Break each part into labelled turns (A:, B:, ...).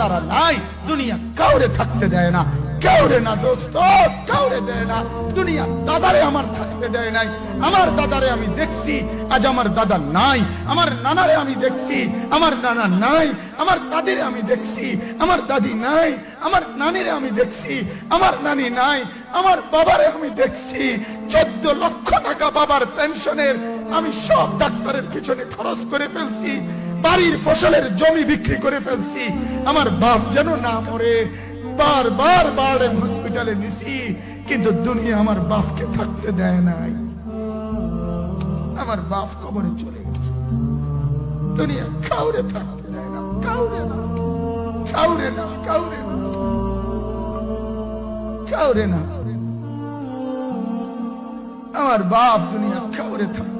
A: ওয়ালারা নাই। দুনিয়া কাউরে থাকতে দেয় না। কাউরে না দোস্ত, কাউরে দেয় না। দুনিয়া দাদারে আমার থাকতে দেয় নাই। আমার দাদারে আমি দেখছি, আজ আমার দাদা নাই। আমার নানারে আমি দেখছি, আমার নানা নাই। আমার দাদিরে আমি দেখছি, আমার দাদি নাই। আমার নানিরে আমি দেখছি, আমার নানি নাই। আমার বাবারে আমি দেখছি। চোদ্দ লক্ষ টাকা বাবার পেনশনের আমি সব ডাক্তারের পিছনে খরচ করে ফেলছি। বাড়ির ফসলের জমি বিক্রি করে ফেলছি। আমার বাপ যেন না মরে। বারবার বারে হসপিটালে নিছি। কিন্তু দুনিয়া আমার বাপকে থাকতে দেয় নাই। আমার বাপ কবরে চলে গেছে। দুনিয়া কাউরে থাকতে দেয় না। কাউরে না। কাউরে না। কাউরে না। কাউরে না। আমার বাপ দুনিয়া কাউরে থাকতে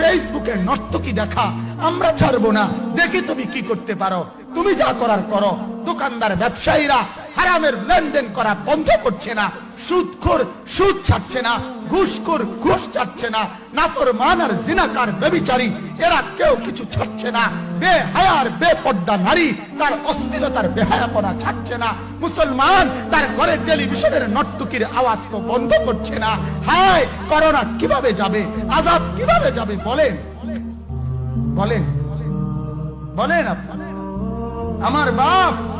A: ফেসবুকে নর্তকী দেখা, আমরা ছাড়বো না। দেখি তুমি কি করতে পারো। তুমি যা করার করো। দোকানদার, ব্যবসায়ীরা হারামের লেনদেন করা বন্ধ করছে না। সুদখোর, সুদ ছাড়ছে না, ঘুষখোর, ঘুষ ছাড়ছে না, নাফরমান আর জিনাকার বেবিচারী এরা কেউ কিছু ছাড়ছে না। নারী, তার অস্থিরতার বেহায়াপনা ছাড়ছে না। মুসলমান, তার ঘরে টেলিভিশনের নর্তকীর আওয়াজ তো বন্ধ করছে না। হায়, করোনা কীভাবে যাবে? আজাব কীভাবে যাবে? বলেন। বলেন। বলেন। আপনি আমার বাপ